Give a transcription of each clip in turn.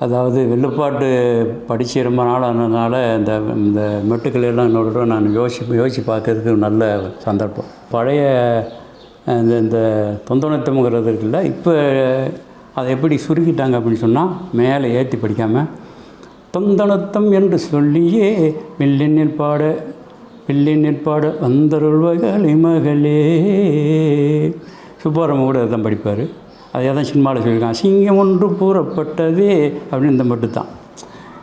அதாவது வில்லுப்பாட்டு படித்து ரொம்ப நாள் ஆனதுனால இந்த இந்த மெட்டுக்கள் எல்லாம் நான் யோசிச்சு யோசித்து பார்க்கறதுக்கு நல்ல சந்தர்ப்பம். பழைய இந்த இந்த தொந்தனத்தம்ங்கிறது இருக்குல்ல இப்போ அதை எப்படி சுருக்கிட்டாங்க அப்படின்னு சொன்னால் மேலே ஏற்றி படிக்காமல் தொந்தனத்தம் என்று சொல்லியே வில்லினில் பாட வில்லினில் பாட வந்தருள்வகளி மகளே சுப்பாரம் கூட தான் படிப்பார். அதே தான் சினிமாவில் சொல்லியிருக்கான் சிங்கம் ஒன்று கூறப்பட்டதே அப்படின்னு இந்த மட்டும் தான்.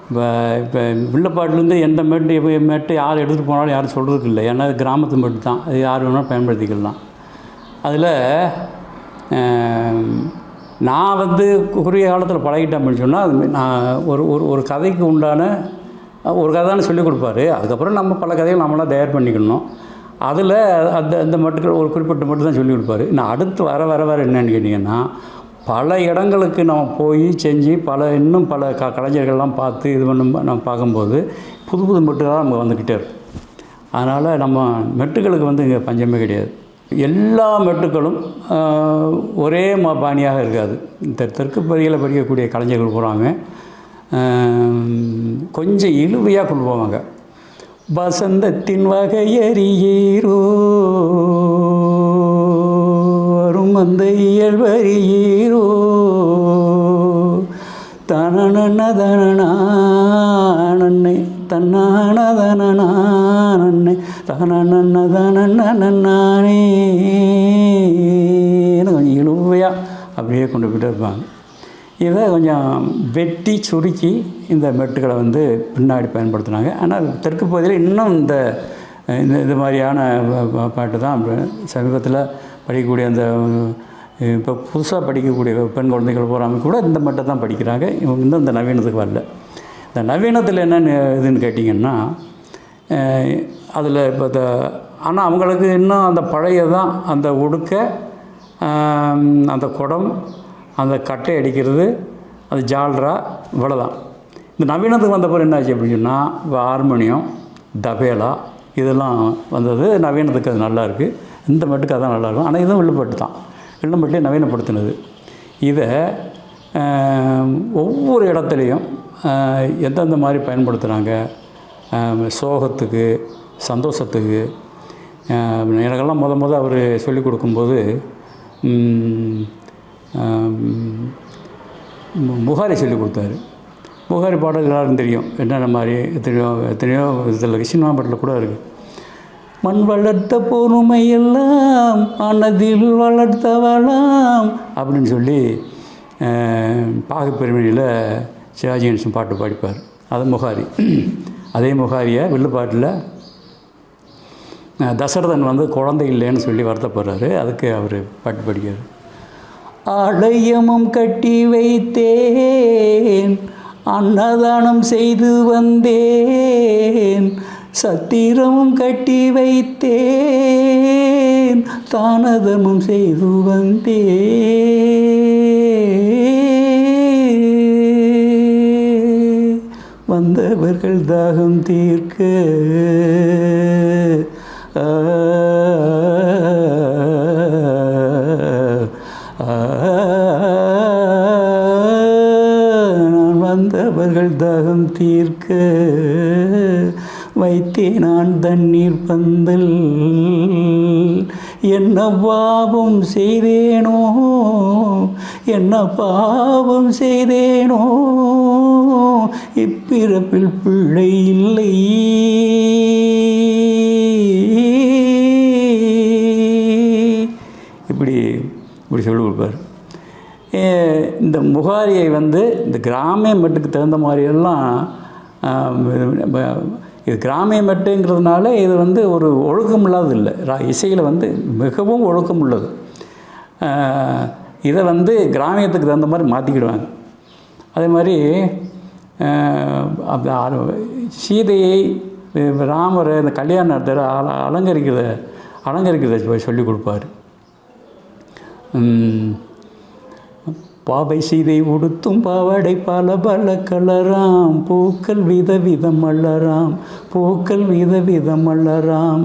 இப்போ இப்போ வில்லப்பாட்டிலேருந்து எந்த மேட்டு எப்போ மேட்டு யார் எடுத்துகிட்டு போனாலும் யாரும் சொல்கிறதுக்கு இல்லை. ஏன்னா அது கிராமத்து மட்டும் தான். அது யார் வேணாலும் பயன்படுத்திக்கலாம். அதில் நான் வந்து குறுகிய காலத்தில் பழகிட்டேன் அப்படின்னு சொன்னால் அது நான் ஒரு ஒரு ஒரு கதைக்கு உண்டான ஒரு கதை தானே சொல்லிக் கொடுப்பாரு. அதுக்கப்புறம் நம்ம பல கதைகள் நம்மளாம் தயார் பண்ணிக்கணும். அதில் அந்த அந்த மட்டுக்கள் ஒரு குறிப்பிட்ட மட்டும் தான் சொல்லிக் கொடுப்பாரு. நான் அடுத்து வர வர வர என்னன்னு கேட்டிங்கன்னா பல இடங்களுக்கு நம்ம போய் செஞ்சு பல இன்னும் பல க கலைஞர்கள்லாம் பார்த்து இது பண்ணும் நம்ம பார்க்கும்போது புது புது மெட்டுகளாக நமக்கு வந்துக்கிட்டே இருக்கும். அதனால் நம்ம மெட்டுகளுக்கு வந்து இங்கே பஞ்சமே கிடையாது. எல்லா மெட்டுக்களும் ஒரே மா பாணியாக இருக்காது. இந்த தெற்கு பகுதியில் படிக்கக்கூடிய கலைஞர்கள் போகிறாங்க கொஞ்சம் இழுவையாக கொண்டு போவாங்க. வசந்தத்தின் வகையறியீரோ? வரும் அந்த இயல்பறியீரோ? தனன தனனே தன்னான தனனே தனன தனனே கொஞ்சம் இழுவையாக அப்படியே கொண்டு போயிட்டு இருப்பாங்க. இதை கொஞ்சம் வெட்டி சுருக்கி இந்த மெட்டுகளை வந்து பின்னாடி பயன்படுத்தினாங்க. ஆனால் தெற்கு பகுதியில் இன்னும் இந்த இந்த இது மாதிரியான பாட்டு தான் சமீபத்தில் படிக்கக்கூடிய அந்த இப்போ புதுசாக படிக்கக்கூடிய பெண் குழந்தைகள் போகிறாங்க கூட இந்த மட்டும் தான் படிக்கிறாங்க. இவங்க இன்னும் இந்த நவீனத்துக்கு வரல. இந்த நவீனத்தில் என்னென்னு இதுன்னு கேட்டிங்கன்னா அதில் இப்போ இந்த ஆனால் அவங்களுக்கு இன்னும் அந்த பழைய தான் அந்த உடுக்க அந்த குடம் அந்த கட்டை அடிக்கிறது அது ஜால்ரா இவ்வளோதான் இந்த நவீனத்துக்கு வந்தப்போ என்னாச்சு அப்படின்னு சொன்னால் இப்போ ஹார்மோனியம் தபேலா இதெல்லாம் வந்தது நவீனத்துக்கு அது நல்லா இருக்குது இந்த மட்டுக்கு அதான் நல்லாயிருக்கும் ஆனால் இதுவும் வில்லுப்பட்டு தான் வில்லுப்பட்டிலே நவீனப்படுத்தினது. இதை ஒவ்வொரு இடத்துலையும் எந்தெந்த மாதிரி பயன்படுத்துகிறாங்க சோகத்துக்கு சந்தோஷத்துக்கு எனக்கெல்லாம் முத முத அவர் சொல்லிக் கொடுக்கும்போது புகாரி சொல்லிக் கொடுத்தாரு. புகாரி பாடல் எல்லாருக்கும் தெரியும். என்னென்ன மாதிரி எத்தனையோ எத்தனையோ இதில் சினிமா பாட்டில் கூட இருக்குது மண் வளர்த்த பொறுமையெல்லாம் மனதில் வளர்த்தவளாம் அப்படின்னு சொல்லி பாகப்பெருமையில் சிவாஜி கணேசன் பாட்டு பாடிப்பார். அது முகாரி. அதே முகாரியை வில்லுப்பாட்டில் தசரதன் வந்து குழந்தை இல்லைன்னு சொல்லி வருத்தப்படுறாரு. அதுக்கு அவர் பாட்டு படிக்கிறார். ஆலயமும் கட்டி வைத்தேன். அன்னதானம் செய்து வந்தேன். சத்திரமும் கட்டி வைத்தேன். தானதமும் செய்து வந்தேன். வந்தவர்கள் தாகம் தீர்க்க ஆ, வந்தவர்கள் தாகம் தீர்க்க வைத்தேன் நான் தண்ணீர் பந்தல். என்ன பாவம் செய்தேனோ? என்ன பாவம் செய்தேனோ? இப்பிறப்பில் பிள்ளை இல்லை. இப்படி இப்படி சொல்லி கொடுப்பார். இந்த முகாரியை வந்து இந்த கிராமிய மெட்டுக்கு தகுந்த மாதிரியெல்லாம் இது கிராமிய மெட்டுங்கிறதுனால இது வந்து ஒரு ஒழுக்கம் இல்லாதது இல்லை ரா- இசையில் வந்து மிகவும் ஒழுக்கம் உள்ளது இதை வந்து கிராமியத்துக்கு தகுந்த மாதிரி மாற்றிக்கிடுவாங்க அதே மாதிரி சீதையை ராமர் ராமரை இந்த கல்யாணத்தை அல அலங்கரிக்கிறத அலங்கரிக்கிறத சொல்லி கொடுப்பாரு. பாவை சீதை உடுத்தும் பாவாடை பல பல கலராம். பூக்கள் வித விதம் அல்லறாம் பூக்கள் வித விதம் அல்லறாம்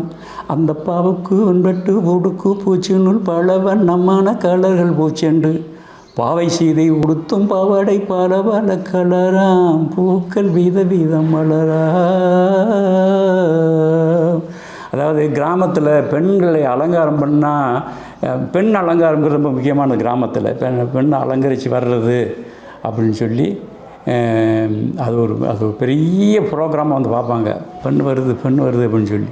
அந்த பாவுக்கு உண்பட்டு உடுக்கு பூச்சினுள் பல வண்ணமான கலர்கள் பூச்செண்டு பாவை சீதை உடுத்தும் பாவாடை பல பல கலராம். பூக்கள் வித விதம் மலராம். அதாவது கிராமத்தில் பெண்களை அலங்காரம் பண்ணால் பெண் அலங்காரங்கிறது ரொம்ப முக்கியமான கிராமத்தில். பெண் பெண்ணை அலங்கரித்து வர்றது அப்படின்னு சொல்லி அது ஒரு அது ஒரு பெரிய ப்ரோக்ராமாக வந்து பார்ப்பாங்க. பெண் வருது பெண் வருது அப்படின்னு சொல்லி.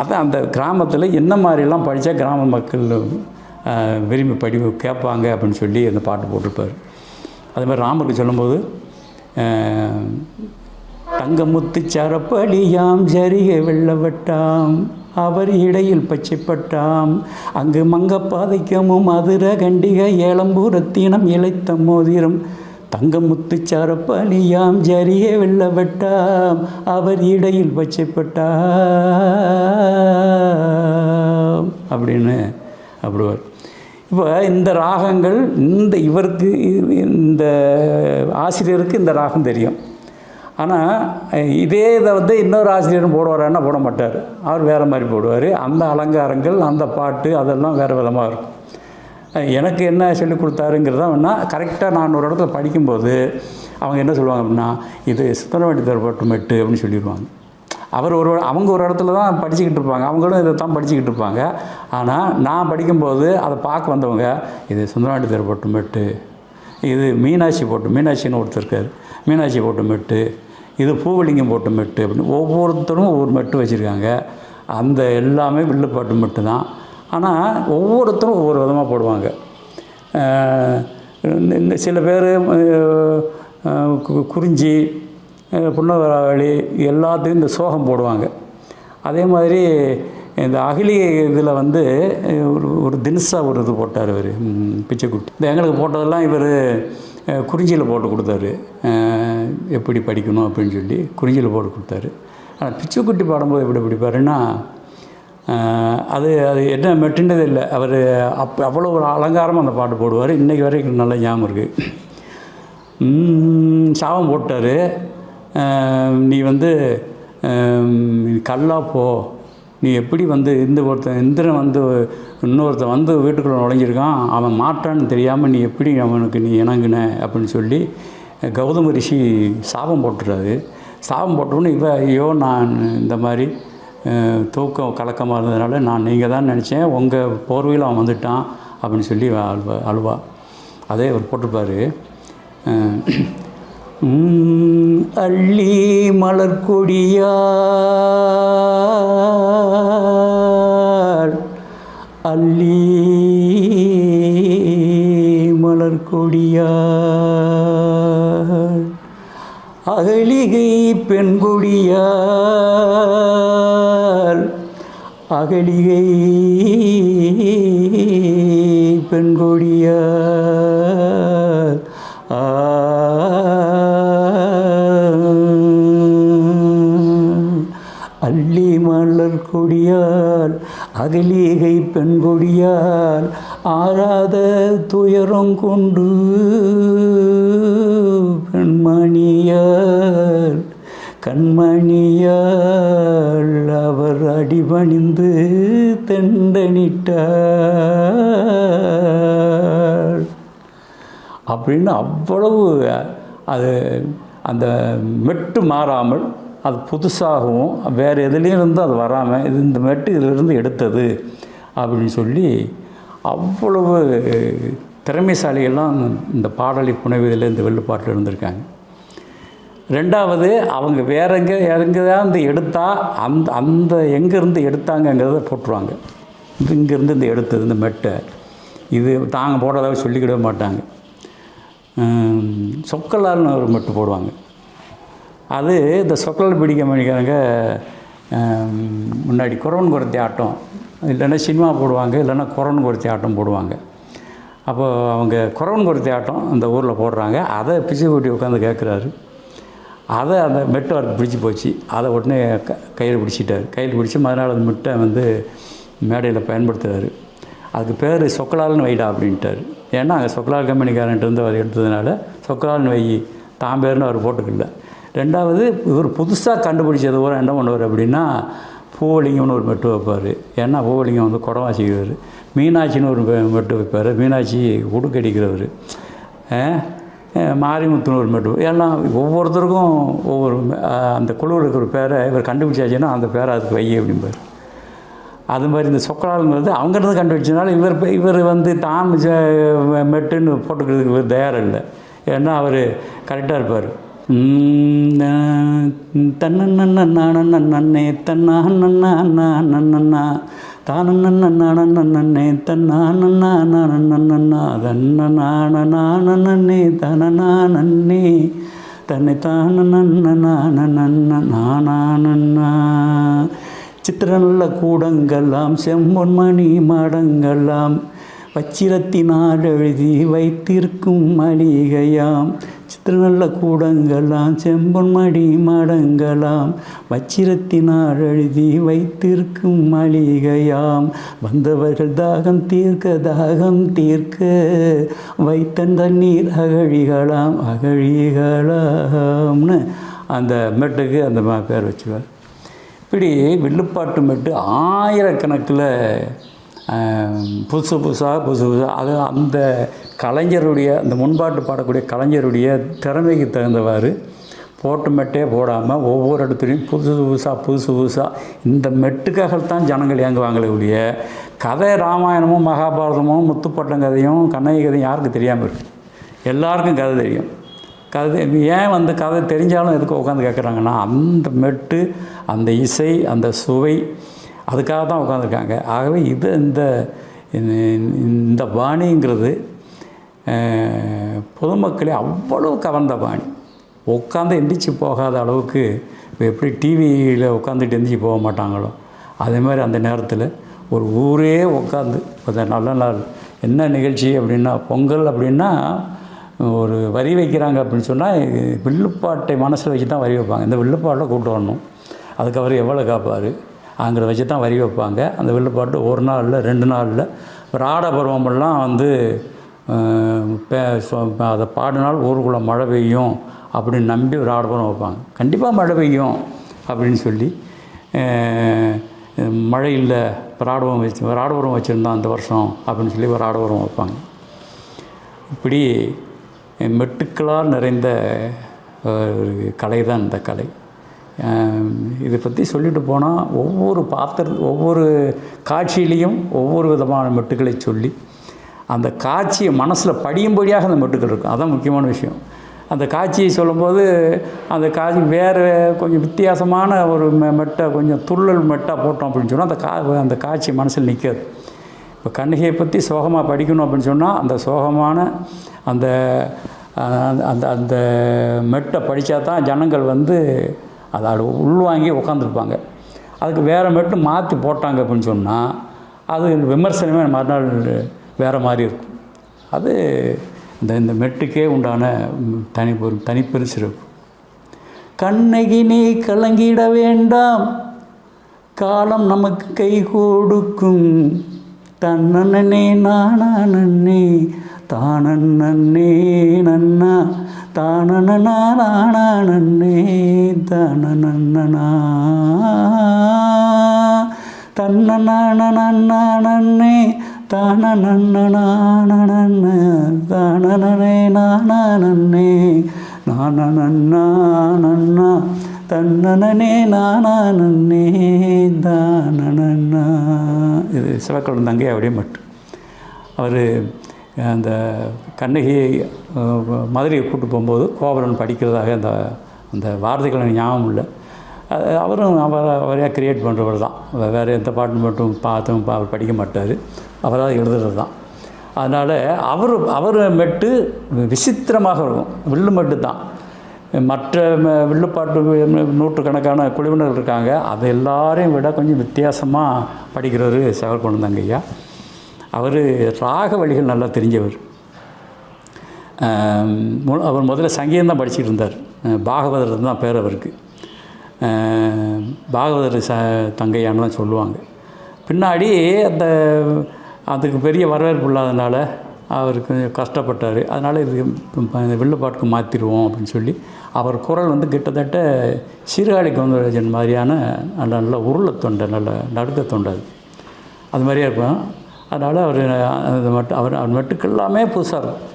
அதான் அந்த கிராமத்தில் என்ன மாதிரிலாம் படித்தா கிராம மக்கள் விரும்பி படி கேட்பாங்க அப்படின்னு சொல்லி அந்த பாட்டு போட்டிருப்பார். அது மாதிரி ராமருக்கு சொல்லும்போது தங்கமுத்து சரப்படியாம் ஜரிய வெள்ளவட்டாம் அவர் இடையில் பச்சைப்பட்டாம். அங்கு மங்கப்பாதைக்கமும் மதுர கண்டிக ஏலம்பூரத்தினம் இழைத்த மோதிரம் தங்கமுத்து சரப்பணியாம் ஜரிய வெள்ளவட்டாம் அவர் இடையில் பச்சைப்பட்டாம் அப்படின்னு அப்படிவார் இப்போ இந்த ராகங்கள் இந்த இவருக்கு இந்த ஆசிரியருக்கு இந்த ராகம் தெரியும். ஆனால் இதே இதை வந்து இன்னொரு ஆசிரியரும் போடுவாரான்னா போட மாட்டார். அவர் வேறு மாதிரி போடுவார். அந்த அலங்காரங்கள் அந்த பாட்டு அதெல்லாம் வேறு விதமாக இருக்கும். எனக்கு என்ன சொல்லிக் கொடுத்தாருங்கிறது கரெக்டாக நான் ஒரு இடத்துல படிக்கும்போது அவங்க என்ன சொல்லுவாங்க அப்படின்னா இது சுத்தரவாண்டி தரப்பட்டு மெட்டு அப்படின்னு சொல்லிடுவாங்க. அவர் ஒரு அவங்க ஒரு இடத்துல தான் படிச்சுக்கிட்டு இருப்பாங்க. அவங்களும் இதை தான் படிச்சுக்கிட்டு இருப்பாங்க. ஆனால் நான் படிக்கும்போது அதை பார்க்க வந்தவங்க இது சுந்தரவாண்டி தரப்பட்டு மெட்டு இது மீனாட்சி போட்டு மீனாட்சின்னு ஒருத்தர் இருக்கார். மீனாட்சி போட்டு மெட்டு இது பூவலிங்கம் போட்டு மெட்டு அப்படின்னு ஒவ்வொருத்தரும் ஒவ்வொரு மெட்டு வச்சுருக்காங்க. அந்த எல்லாமே வில்லுப்பாட்டு மெட்டு தான். ஆனால் ஒவ்வொருத்தரும் ஒவ்வொரு விதமாக போடுவாங்க. இந்த சில பேர் குறிஞ்சி புன்னவராவளி புன்னவராளி எல்லாத்தையும் இந்த சோகம் போடுவாங்க. அதே மாதிரி இந்த அகிலிய இதில் வந்து ஒரு ஒரு தினுசா ஒரு இது போட்டார் இவர். பிச்சைக்குட்டி. இந்த எங்களுக்கு போட்டதெல்லாம் இவர் குறிஞ்சியில் போட்டு கொடுத்தாரு. எப்படி படிக்கணும் அப்படின்னு சொல்லி குறிஞ்சியில் போட்டு கொடுத்தாரு. ஆனால் பிச்சைக்குட்டி பாடும்போது எப்படி படிப்பாருன்னா அது அது என்ன மெட்டுனது இல்லை. அவர் அப் அவ்வளோ ஒரு அலங்காரமாக அந்த பாட்டு போடுவார். இன்றைக்கி வரைக்கும் நல்ல ஞாபகம் இருக்குது சாபம் போட்டார். நீ வந்து கல்லாக கல்லா போ நீ எப்படி வந்து இந்த ஒருத்தன் இந்திரன் வந்து இன்னொருத்தன் வந்து வீட்டுக்குள்ளே நுழைஞ்சிருக்கான் அவன் மாட்டான்னு தெரியாமல் நீ எப்படி அவனுக்கு நீ இணங்குன அப்படின்னு சொல்லி கௌதம ரிஷி சாபம் போட்டுறாரு. சாபம் போட்டோன்னு இப்போ ஐயோ நான் இந்த மாதிரி தூக்கம் கலக்கமாக இருந்ததுனால நான் நீங்கள் தான் நினச்சேன் உங்கள் போர்வையில் அவன் வந்துட்டான் அப்படின்னு சொல்லி அழுவா அழுவா. அதே அவர் போட்டிருப்பார். அள்ளி மலர் கொடியார் அள்ளி மலர் கொடியார் அகலிகை பெண்கொடியார் அகலிகை பெண்கொடியார் ஆ அகலிகை பெண் கொடியால் ஆறாத துயரம் கொண்டு பெண்மணியால் கண்மணியால் அவர் அடிபணிந்து தெண்டனிட்டார். அப்படின்னு அவ்வளவு அது அந்த மெட்டு மாறாமல் அது புதுசாகவும் வேறு எதுலேயும் இருந்து அது வராமல் இது இந்த மெட்டு இதிலிருந்து எடுத்தது அப்படின்னு சொல்லி அவ்வளவு திறமைசாலிகள்லாம் இந்த பாடலை புனைவதில் இந்த வெள்ளுப்பாட்டில் இருந்திருக்காங்க. ரெண்டாவது அவங்க வேற எங்கே எங்கேயாந்து எடுத்தால் அந்த அந்த எங்கேருந்து எடுத்தாங்கங்கிறத போட்டுருவாங்க. இது இங்கேருந்து இந்த எடுத்தது இந்த மெட்டை. இது தாங்க போடுறதாக சொல்லிக்கிடவே மாட்டாங்க. சொக்கலால்னு ஒரு மெட்டு போடுவாங்க. அது இந்த சொக்கலால் பிடிக்க மாட்டேங்கிறாங்க முன்னாடி குரவன் குரத்தி ஆட்டம். இல்லைன்னா சினிமா போடுவாங்க இல்லைன்னா குரவன் குரத்தி ஆட்டம் போடுவாங்க. அப்போது அவங்க குரவன் குரத்தி ஆட்டம் அந்த ஊரில் போடுறாங்க. அதை பிச்சு கூட்டி உட்காந்து கேட்குறாரு. அதை அந்த மெட்டு பிடிச்சி போச்சு. அதை உடனே க கையில் பிடிச்சிட்டார். கையில் பிடிச்சி மறுநாள் அந்த மெட்டை வந்து மேடையில் பயன்படுத்துகிறாரு அதுக்கு பேர் சொக்கலால்னு வைடா அப்படின்ட்டார். ஏன்னா அங்கே சொக்கலால் கம்பெனிக்காரன்ட்டு இருந்து அவர் எடுத்ததுனால சொக்கலால்னு வை தான் பேர்னு அவர் போட்டுக்கல ரெண்டாவது இவர் புதுசாக கண்டுபிடிச்சது பூரா என்ன பண்ணுவார் அப்படின்னா பூவலிங்கம்னு ஒரு மெட்டு வைப்பார். ஏன்னா பூவலிங்கம் வந்து குடம் வாசிக்கிறவர் மீனாட்சின்னு ஒரு மெட்டு வைப்பார். மீனாட்சி உடுக்கடிக்கிறவர் மாரிமுத்துன்னு ஒரு மெட்டு. எல்லாம் ஒவ்வொருத்தருக்கும் ஒவ்வொரு அந்த குழுவில் இருக்கிற பேரை இவர் கண்டுபிடிச்சாச்சுன்னா அந்த பேரை அதுக்கு வை அப்படிம்பார். அது மாதிரி இந்த சொக்கலாளுங்கிறது அவங்கிட்ட கண்டுபிடிச்சனால இவர் இவர் வந்து தான் மெட்டுன்னு போட்டுக்கிறதுக்கு இவர் தயாரில்லை. ஏன்னா அவர் கரெக்டாக இருப்பார். தன்னே தன்னா நன்னா தானண்ணே தன்னா நன்னா தன்னே தனனா நன்னே தன்னை தான சித்திரநல்ல கூடங்கள்லாம் செம்பொன்மணி மடங்கள்லாம் வச்சிரத்தினால் எழுதி வைத்திருக்கும் மளிகையாம் சித்திரநல்ல கூடங்கள்லாம் செம்பொன்மணி மடங்களாம் வச்சிரத்தினார் எழுதி வைத்திருக்கும் மளிகையாம். வந்தவர்கள் தாகம் தீர்க்க தாகம் தீர்க்க வைத்தன் தண்ணீர் அகழிகளாம் அகழிகளாம்னு அந்த மெட்டுக்கு அந்த மா- பேர் வச்சுவார் இப்படி வில்லுப்பாட்டு மெட்டு ஆயிரக்கணக்கில் புதுசு புதுசாக புதுசு புதுசாக அது அந்த கலைஞருடைய அந்த முன்பாட்டு பாடக்கூடிய கலைஞருடைய திறமைக்கு தகுந்தவாறு போட்டு மெட்டே போடாமல் ஒவ்வொரு இடத்துலையும் புதுசு புதுசாக புதுசு புதுசாக இந்த மெட்டுக்காகத்தான் ஜனங்கள் இயங்குவாங்களே ஒழிய கதை ராமாயணமும் மகாபாரதமும் முத்துப்பட்டம் கதையும் கண்ணகி கதையும் யாருக்கு தெரியாமல் இருக்குது எல்லாருக்கும் கதை தெரியும். கதை ஏன் வந்து கதை தெரிஞ்சாலும் எதுக்கு உட்காந்து கேட்குறாங்கன்னா அந்த மெட்டு அந்த இசை அந்த சுவை அதுக்காக தான் உட்காந்துருக்காங்க. ஆகவே இது இந்த இந்த- பாணிங்கிறது பொதுமக்களை பொதுமக்களே அவ்வளவு கவர்ந்த பாணி. உட்காந்து எந்திரிச்சு போகாத அளவுக்கு இப்போ எப்படி டிவியில் உட்காந்துட்டு எந்திரிச்சு போக மாட்டாங்களோ அதே மாதிரி அந்த நேரத்தில் ஒரு ஊரே உட்காந்து இப்போ நல்ல நாள் என்ன நிகழ்ச்சி அப்படின்னா பொங்கல் அப்படின்னா ஒரு வரி வைக்கிறாங்க அப்படின்னு சொன்னால் வில்லுப்பாட்டை மனசில் வச்சு தான் வரி வைப்பாங்க. இந்த வில்லுப்பாட்டில் கூப்பிட்டு வரணும். அதுக்கு அவர் எவ்வளோ காப்பார்? அங்கே வச்சு தான் வரி வைப்பாங்க. அந்த வில்லுப்பாட்டு ஒரு நாளில் ரெண்டு நாளில். ராட பருவமெல்லாம் வந்து அதை பாடினால் ஊருக்குள்ளே மழை பெய்யும் அப்படின்னு நம்பி ஒரு ஆடபுரம் வைப்பாங்க. கண்டிப்பாக மழை பெய்யும் அப்படின்னு சொல்லி மழை இல்லை ஒரு ஆடபுரம் வச்சு ஒரு ஆடபுரம் வச்சுருந்தான் அந்த வருஷம் அப்படின்னு சொல்லி ஒரு ஆடபுரம் வைப்பாங்க. இப்படி மெட்டுக்களால் நிறைந்த ஒரு கலை தான் இந்த கலை. இதை பற்றி சொல்லிட்டு போனால் ஒவ்வொரு பாத்திர ஒவ்வொரு காட்சியிலையும் ஒவ்வொரு விதமான மெட்டுக்களை சொல்லி அந்த காட்சியை மனசில் படியும்படியாக அந்த மெட்டுக்கள் இருக்கும். அதுதான் முக்கியமான விஷயம். அந்த காட்சியை சொல்லும்போது அந்த காட்சி வேறு கொஞ்சம் வித்தியாசமான ஒரு மெ மெட்டை கொஞ்சம் துள்ளல் மெட்டாக போட்டோம் அப்படின்னு சொன்னால் அந்த கா அந்த காட்சி மனசில் நிற்காது இப்போ கண்ணகியை பற்றி சோகமாக படிக்கணும் அப்படின்னு சொன்னால் அந்த சோகமான அந்த அந்த அந்த மெட்டை படித்தா தான் ஜனங்கள் வந்து அதை உள்வாங்கி உட்காந்துருப்பாங்க அதுக்கு வேறு மெட்டு மாற்றி போட்டாங்க அப்படின்னு சொன்னால் அது விமர்சனமே மறுநாள் வேறு மாதிரி இருக்கும். அது இந்த இந்த மெட்டுக்கே உண்டான தனி ஒரு தனிப்பெரும் சிறப்பு கண்ணகி நீ கலங்கிட வேண்டாம் காலம் நமக்கு கை கொடுக்கும். தன்னே நானே தானே நன்னா தானனா நானே தானனா தன்னே தானே தானனே நானே நானன்னா தன்னனே நானே தானண்ணா இது சிவக்குழந்தை அப்படியே மட்டும் அவர் அந்த கண்ணகியை மதுரையை கூட்டு போகும்போது கோபுரன் படிக்கிறதாக அந்த அந்த வார்த்தைகள் எனக்கு ஞாபகம் இல்லை. அவரும் அவர் அவரே கிரியேட் பண்ணுறவர் தான். வேறு எந்த பாட்டு மட்டும் பார்த்தும் பா- அவர் படிக்க மாட்டார். அவராக எழுதுறது தான். அதனால் அவர் அவர் மெட்டு விசித்திரமாக இருக்கும். வில்லு மட்டு தான். மற்ற ம- வில்லுப்பாட்டு நூற்றுக்கணக்கான குழுவினர் இருக்காங்க. அது எல்லாரையும் விட கொஞ்சம் வித்தியாசமாக படிக்கிறவர் செவல் ஐயா. அவர் ராக வழிகள் நல்லா தெரிஞ்சவர். மு- அவர் முதல்ல சங்கீதம் தான் படிச்சுட்டு இருந்தார். பாகவதர் தான் பேர் அவருக்கு. பாகவதர் ச தங்கையானதான் சொல்லுவாங்க. பின்னாடி அந்த அதுக்கு பெரிய வரவேற்பு இல்லாதனால அவர் கொஞ்சம் கஷ்டப்பட்டார். அதனால் இது இந்த வில்லுப்பாட்டுக்கு மாற்றிடுவோம் அப்படின்னு சொல்லி அவர் குரல் வந்து கிட்டத்தட்ட சீர்காழி கவுந்தராஜன் மாதிரியான நல்ல நல்ல உருளை தொண்டை நல்ல நடுக்க தொண்டை அது. அது மாதிரியே இருக்கும். அதனால் அவர் அது மட்டும் அவர் அவர் மட்டுக்கு எல்லாமே புதுசாக இருக்கும்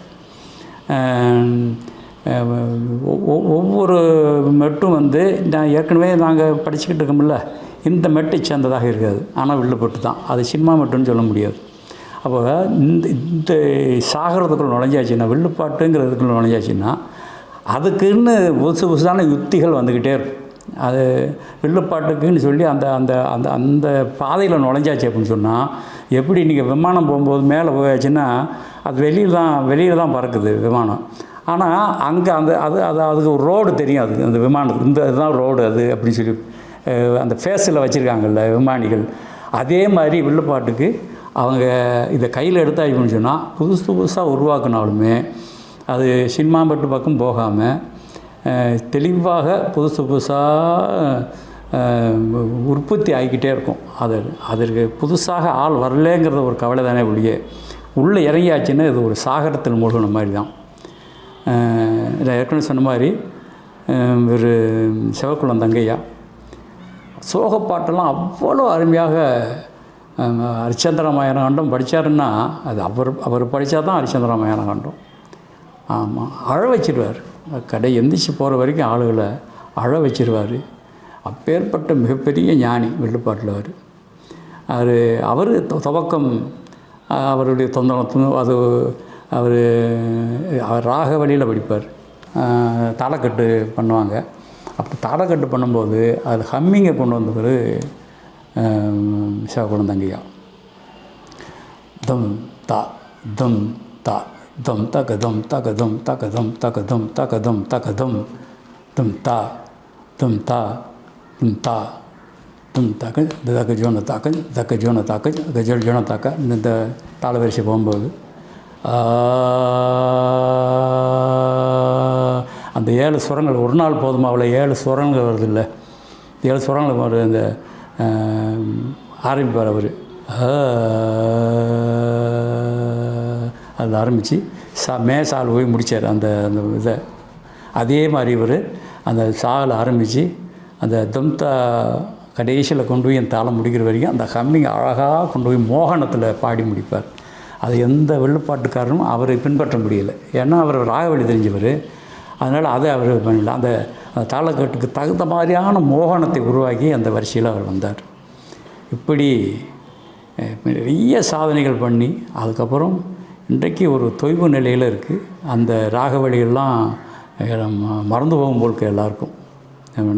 ஒ- ஒவ்வொரு மெட்டும் வந்து நான் ஏற்கனவே நாங்கள் படிச்சுக்கிட்டு இருக்கோம்ல இந்த மெட்டை சேர்ந்ததாக இருக்காது. ஆனால் வில்லுப்பட்டு தான். அது சினிமா மெட்டுன்னு சொல்ல முடியாது. அப்போ இந்த இந்த சாகரத்துக்குள்ள நுழைஞ்சாச்சுன்னா வில்லுப்பாட்டுங்கிறதுக்குள்ள நுழைஞ்சாச்சுன்னா அதுக்குன்னு புதுசு புதுசான யுக்திகள் வந்துக்கிட்டே இருக்கும். அது வில்லுப்பாட்டுக்குன்னு சொல்லி அந்த அந்த அந்த அந்த பாதையில் நுழைஞ்சாச்சு அப்படின்னு சொன்னால் எப்படி நீங்கள் விமானம் போகும்போது மேலே போயாச்சுன்னா அது வெளியில் தான் வெளியில் தான் பறக்குது விமானம். ஆனால் அங்கே அந்த அது அது அதுக்கு ஒரு ரோடு தெரியும் அதுக்கு அந்த விமானத்துக்கு இந்த இதுதான் ரோடு அது அப்படின்னு சொல்லி அந்த ஃபேஸில் வச்சுருக்காங்கல்ல விமானிகள். அதே மாதிரி வில்லுப்பாட்டுக்கு அவங்க இதை கையில் எடுத்தாச்சு அப்படின்னு சொன்னால் புதுசு புதுசாக உருவாக்குனாலுமே அது சினிமாம்பட்டு பக்கம் போகாமல் தெளிவாக புதுசு புதுசாக உற்பத்தி ஆகிக்கிட்டே இருக்கும். அது அதற்கு புதுசாக ஆள் வரலேங்கிறத ஒரு கவலை தானே ஒழியே உள்ளே இறங்கியாச்சுன்னா இது ஒரு சாகரத்தில் மூழ்கின மாதிரி தான் அஹ், நான் ஏற்கனவே சொன்ன மாதிரி ஒரு சிவக்குளம் தங்கையா சோகப்பாட்டெல்லாம் அவ்வளோ அருமையாக அஹ், கண்டம் படித்தாருன்னா அது அவர் அவர் படித்தா தான் ஹரிச்சந்திரமாயன கண்டம் ஆமாம் அழ வச்சிருவார். கடை எந்திரிச்சு போகிற வரைக்கும் ஆளுகளை அழ வச்சிருவார். அப்பேற்பட்ட மிகப்பெரிய ஞானி வெள்ளுப்பாட்டில் அவர். அவர் அவர் துவக்கம் அவருடைய தொந்தரம் அது அவர் அவர் ராக வழியில் படிப்பார். தாளக்கட்டு பண்ணுவாங்க. அப்போ தாளக்கட்டு பண்ணும்போது அது ஹம்மிங்கை கொண்டு வந்தவர் சிவகுலம் தங்கையா தம் தா தம் தா. தம் தகதம் தம் தகதம் தம் தக தகதம். தும் தா தும் தா தும் தா. தும் தக தக ஜோன தாக்க தக்க ஜோன தாக்க கஜல் ஜோன தாக்க இந்த தாள வரிசை போகும்போது. அந்த ஏழு சுரங்கள் ஒரு நாள் போதுமா அவ்வளோ ஏழு சுரங்கள் வருது இல்லை. ஏழு சுரங்கள் வருது அந்த ஆரம்பிப்பார் அவர். அதில் ஆரம்பித்து சா மே சால் போய் முடித்தார் அந்த அந்த இதை. அதே மாதிரி இவர் அந்த சாவில் ஆரம்பித்து அந்த தம்தா கடைசியில் கொண்டு போய் என் தாளம் முடிக்கிற வரைக்கும் அந்த ஹம்மிங் அழகாக கொண்டு போய் மோகனத்தில் பாடி முடிப்பார். அது எந்த வெள்ளுப்பாட்டுக்காரனும் அவரை பின்பற்ற முடியலை. ஏன்னா அவர் ராகவழி தெரிஞ்சவர். அதனால் அதை அவர் பண்ணல. அந்த அந்த தாளக்கட்டுக்கு தகுந்த மாதிரியான மோகனத்தை உருவாக்கி அந்த வரிசையில் அவர் வந்தார். இப்படி நிறைய சாதனைகள் பண்ணி அதுக்கப்புறம் இன்றைக்கு ஒரு தொய்வு நிலையில் இருக்குது அந்த ராகவழிகள்லாம் அஹ், மறந்து போகும் போலுக்கு எல்லாருக்கும்.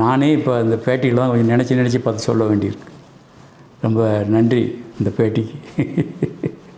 நானே இப்போ அந்த பேட்டியில் தான் கொஞ்சம் நினச்சி நினச்சி பார்த்து சொல்ல வேண்டியிருக்கு. ரொம்ப நன்றி இந்த பேட்டிக்கு.